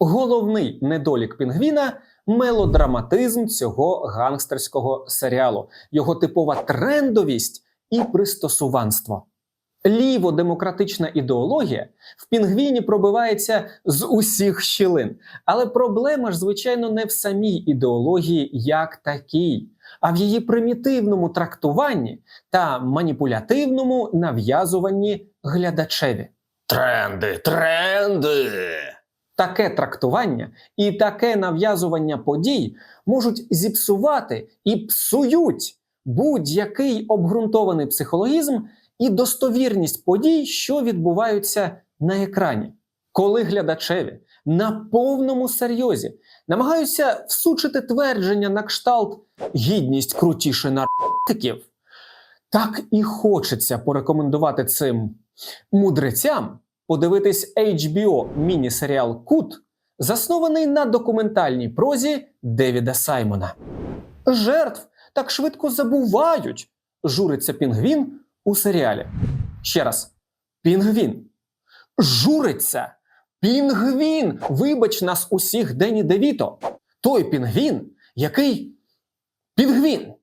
Головний недолік пінгвіна мелодраматизм цього гангстерського серіалу, його типова трендовість і пристосуванство. Ліво-демократична ідеологія в пінгвіні пробивається з усіх щілин. Але проблема ж, звичайно, не в самій ідеології як такій, а в її примітивному трактуванні та маніпулятивному нав'язуванні глядачеві. Тренди, тренди. Таке трактування і таке нав'язування подій можуть зіпсувати і псують будь-який обґрунтований психологізм і достовірність подій, що відбуваються на екрані. Коли глядачеві на повному серйозі намагаються всучити твердження на кшталт гідність крутіше наркотиків, так і хочеться порекомендувати цим мудрецям подивитись HBO міні-серіал Кут, заснований на документальній прозі Девіда Саймона. Жертв так швидко забувають, журиться пінгвін у серіалі. Ще раз: пінгвін. Журиться. Пінгвін! Вибач нас усіх Дені Девіто. Той пінгвін, який. Пінгвін!